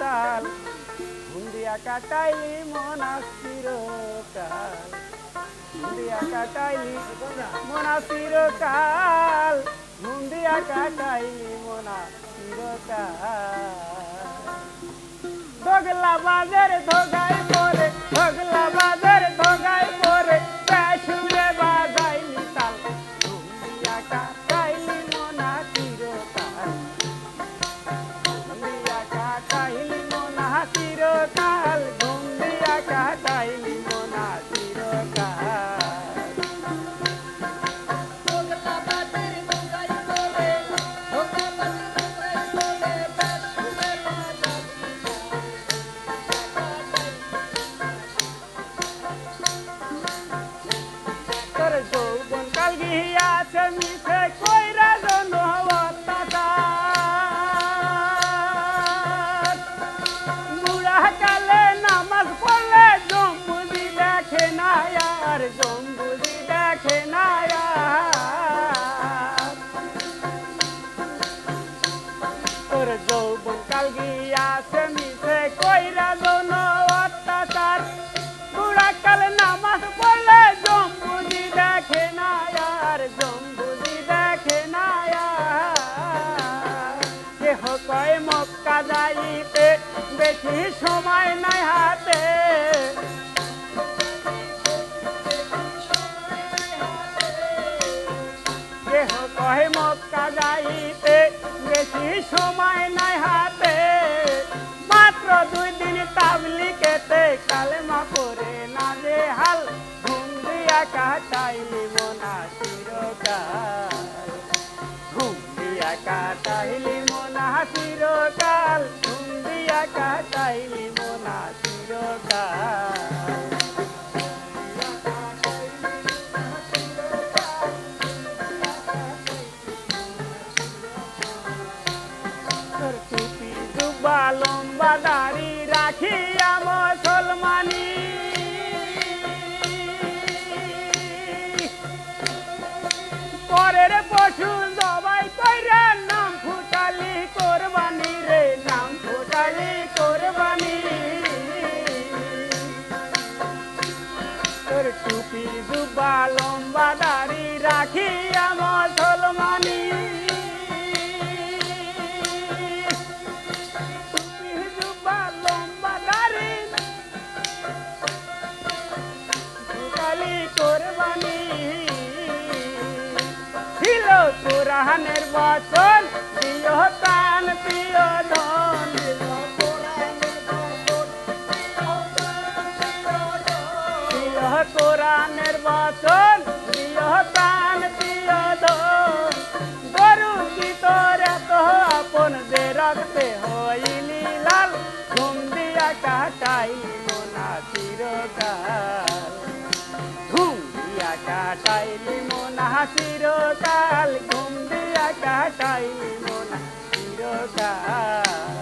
তাল হুন্দিয়া কাটাইলি মনাসির কাল। হুন্দিয়া কাটাইলি মনাসির কাল। হুন্দিয়া কাটাইলি মনাসির কাল। ধগলা বাজারে ধগাই যাইতে বেশি সময় নাই হাতে। কেহ কহে মক্কা যাইতে বেশি সময় নাই হাতে। মাত্র দুই দিন তাবলিকেতে কালেমা করে না যে হাল। ঘুম দিয়া কাটাইলি মনা চিরকাল কাটাইলি মনা চিরকাল, ঘুম দিয়া কাটাইলি মনা চিরকাল। টুপি জুব্বা লম্বা দাড়ি রাখিয়া মুসলমানি। পরের পশু টুপি জুব্বা লম্বা দাড়ি রাখিয়া মুসলমানি টুপি জুব্বা লম্বা দাড়ি কালি কোরবানি। ছিল কোরআনের বচন, প্রিয় প্রাণ, প্রিয় ধন। কোরআনের বচন, প্রিয় প্রাণ, প্রিয় ধন গরু কি তোর এত আপন ঘুম দিয়া কাটাই মোনা চিরকাল। ঘুম দিয়া কাটাইলি মোনা চিরকাল। ঘুম দিয়া কাটাইলি মোনা চিরকাল।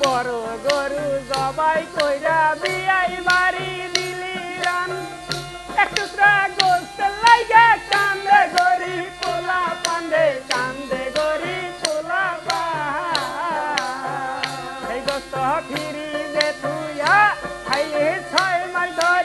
বড় গরু জবাই কইরা বিয়াই বাড়ি দিলি রান। একটু গোস্ত লাইগা কান্দে গরি, পোলা পান্দে কান্দে গরি, পোলা পা এই গোস্ত ফিরি যে তুইয়া খাইলে ছয় মাস ধরে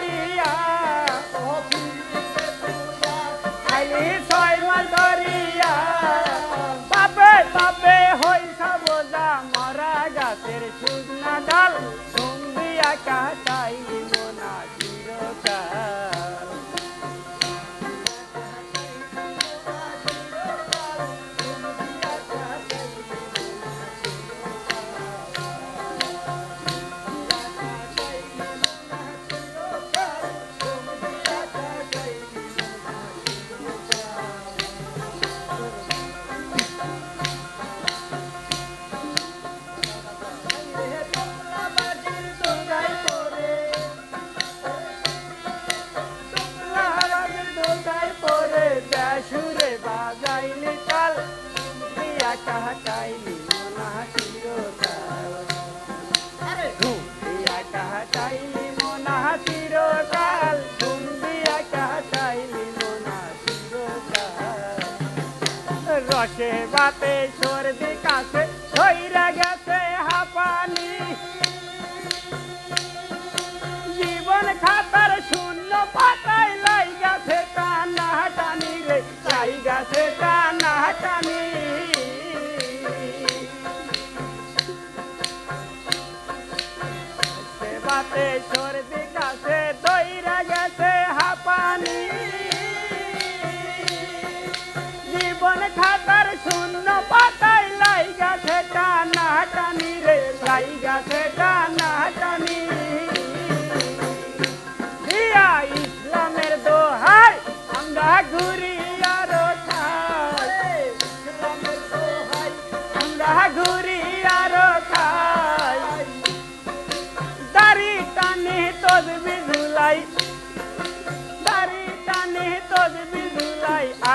রসে বাতে সর্দি কাছে ধইরা গেছে হাঁপানি। জীবন খাতার শূন্য পাতায় লাই গেছে টানা টানি রে, লাই গেছে টানা টানি সেবাতে সর্দি কাছে দইরা গেছে হাঁপানি। লাই গেছে টানা টানি দিয়া ইসলামের দোহাই, আমরা ঘুরি আরও ইসলামের আমরা ঘুরি আরও খাই। দাড়ি টানে তদবি ঝুলাই, দাড়ি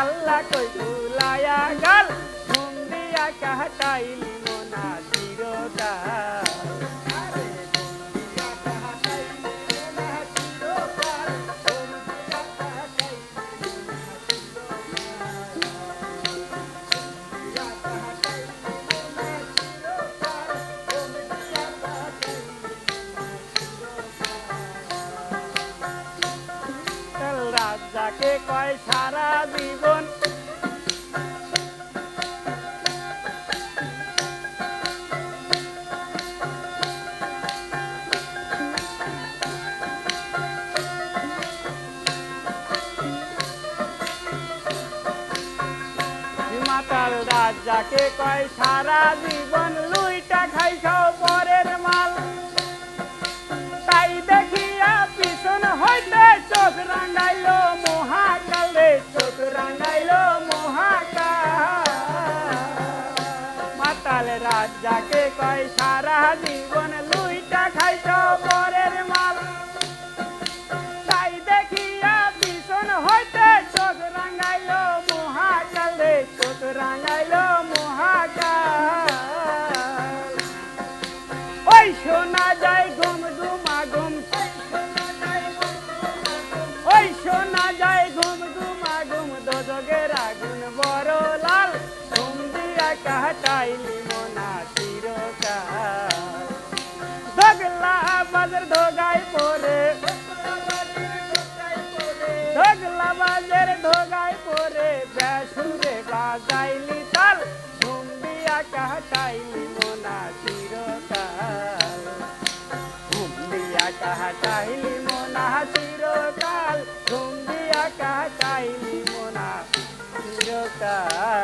আল্লাহ কই ঝুলায়া গাল, ঘুম দিয়া কাটাইলি। রাজাকে কয় সারা জীবন মাতাল রাজাকে কয়, সারা জীবন লুইটা খাইছাও পরের মাল। তাই দেখিয়া পিছন হইতে চোখ রাঙাইল মহাকাল, চোখ রাঙাইল মহাকাল। মাতাল রাজাকে কয়, সারা জীবন লুইটা খাইছাও পরের মাল। তাই দেখিয়া পিছন হইতে চোখ মহাকাল রে চোখ রাঙাইল মহাকাল। ওই শোনা যায় ঘুম ঘুমা ঘুম ওই শোনা যায় বড় লাল ঘুম দিয়া কাটাইলি মোনা চিরকাল। দগলা বাজার ধোগায় পরে বাজার ধোগায় পরে ব্যাসুরে বাজাইলি তাল ঘুম কাহাটাইলি মোনা চিরকাল। ঘুমিয়া কাহাটাইলি মোনা চিরকাল ঘুম কাহাটাইলি মোনা চিরকাল।